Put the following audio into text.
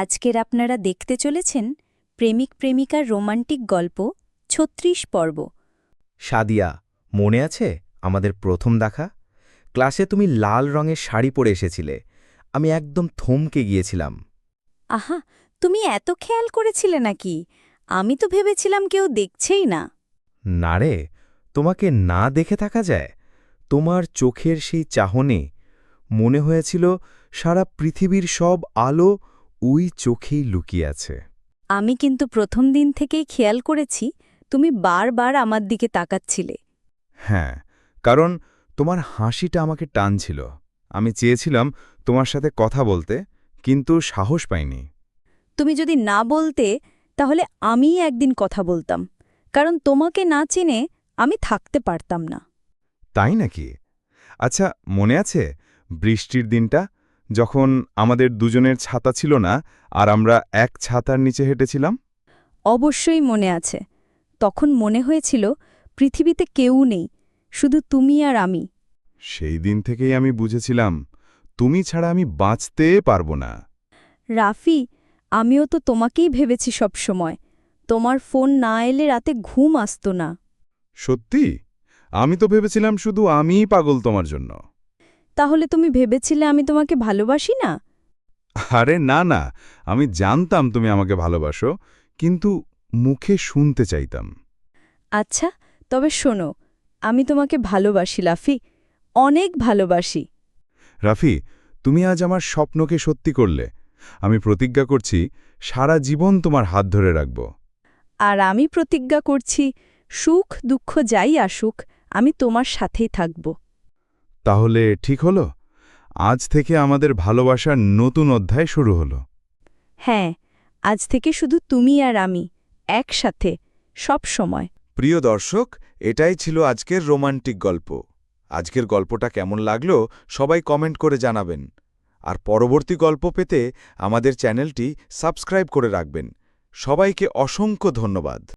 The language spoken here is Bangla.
আজকের আপনারা দেখতে চলেছেন প্রেমিক প্রেমিকার রোমান্টিক গল্প ছত্রিশ পর্ব। সাদিয়া মনে আছে আমাদের প্রথম দেখা? ক্লাসে তুমি লাল রঙের শাড়ি পরে এসেছিলে। আমি একদম থমকে গিয়েছিলাম। আহা তুমি এত খেয়াল করেছিলে নাকি? আমি তো ভেবেছিলাম কেউ দেখছেই না। না রে তোমাকে না দেখে থাকা যায়? তোমার চোখের সেই চাহনে মনে হয়েছিল সারা পৃথিবীর সব আলো ওই চোখেই লুকিয়ে আছে। আমি কিন্তু প্রথম দিন থেকেই খেয়াল করেছি তুমি বারবার আমার দিকে তাকাচ্ছিলে। হ্যাঁ কারণ তোমার হাসিটা আমাকে টানছিল। আমি চেয়েছিলাম তোমার সাথে কথা বলতে কিন্তু সাহস পাইনি। তুমি যদি না বলতে তাহলে আমিই একদিন কথা বলতাম। কারণ তোমাকে না চিনে আমি থাকতে পারতাম না। তাই নাকি? আচ্ছা মনে আছে বৃষ্টির দিনটা? যখন আমাদের দুজনের ছাতা ছিল না আর আমরা এক ছাতার নিচে হেঁটেছিলাম? অবশ্যই মনে আছে। তখন মনে হয়েছিল পৃথিবীতে কেউ নেই শুধু তুমি আর আমি। সেই দিন থেকেই আমি বুঝেছিলাম তুমি ছাড়া আমি বাঁচতে পারব না। রাফি আমিও তো তোমাকেই ভেবেছি সব সময়। তোমার ফোন না এলে রাতে ঘুম আসত না। সত্যি? আমি তো ভেবেছিলাম শুধু আমিই পাগল তোমার জন্য। তাহলে তুমি ভেবেছিলে আমি তোমাকে ভালোবাসি না? আরে না না আমি জানতাম তুমি আমাকে ভালোবাসো কিন্তু মুখে শুনতে চাইতাম। আচ্ছা তবে শোনো আমি তোমাকে ভালোবাসি লাফি অনেক ভালোবাসি। রাফি তুমি আজ আমার স্বপ্নকে সত্যি করলে। আমি প্রতিজ্ঞা করছি সারা জীবন তোমার হাত ধরে রাখব। আর আমি প্রতিজ্ঞা করছি সুখ দুঃখ যাই আসুক আমি তোমার সাথেই থাকব। তাহলে ঠিক হলো? আজ থেকে আমাদের ভালোবাসার নতুন অধ্যায় শুরু হলো। হ্যাঁ আজ থেকে শুধু তুমি আর আমি একসাথে সব সময়। প্রিয় দর্শক এটাই ছিল আজকের রোমান্টিক গল্প। আজকের গল্পটা কেমন লাগল সবাই কমেন্ট করে জানাবেন। আর পরবর্তী গল্প পেতে আমাদের চ্যানেলটি সাবস্ক্রাইব করে রাখবেন। সবাইকে অসংখ্য ধন্যবাদ।